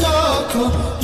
যখন